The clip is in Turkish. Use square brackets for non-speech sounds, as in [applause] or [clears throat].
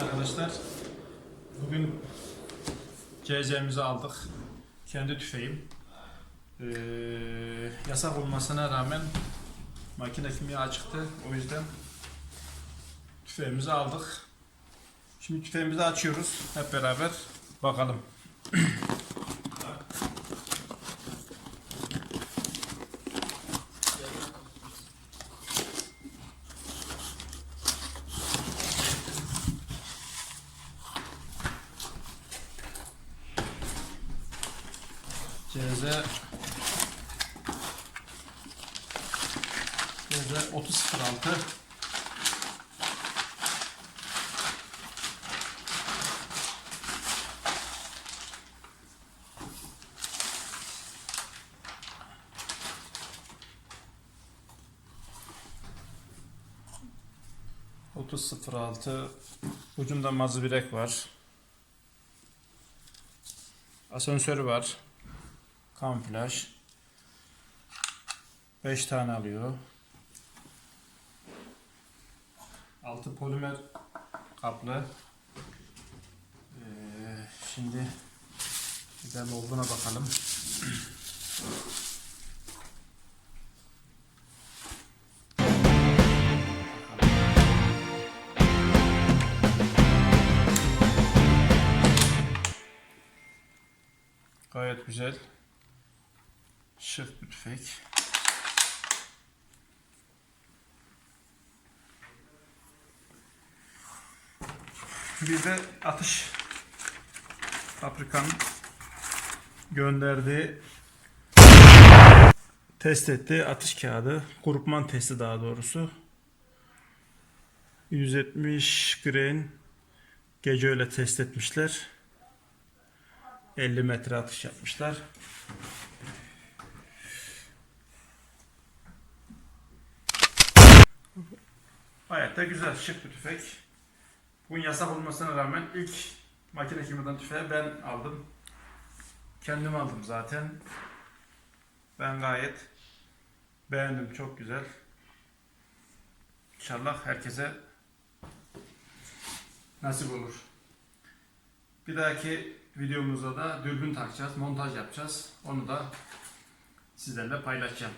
arkadaşlar. Bugün CZ'mizi aldık. Kendi tüfeğim. Ee, yasak olmasına rağmen makine kimya açıktı. O yüzden tüfeğimizi aldık. Şimdi tüfeğimizi açıyoruz hep beraber. Bakalım. [clears throat] CZ CZ 3006 3006 ucunda mazı birek var. Asansörü var. Kamuflaj. 5 tane alıyor. Altı polimer kaplı. Ee, şimdi güzel olduğuna bakalım. Gayet güzel. Şık bir tüfek. Bir de atış fabrikanın gönderdiği test ettiği atış kağıdı. Grupman testi daha doğrusu. 170 grain gece öyle test etmişler. 50 metre atış yapmışlar. Gayet de güzel, şık bir tüfek. Bugün yasak olmasına rağmen ilk makine kimyadan tüfeği ben aldım. Kendim aldım zaten. Ben gayet beğendim, çok güzel. İnşallah herkese nasip olur. Bir dahaki videomuzda da dürbün takacağız, montaj yapacağız. Onu da sizlerle paylaşacağım.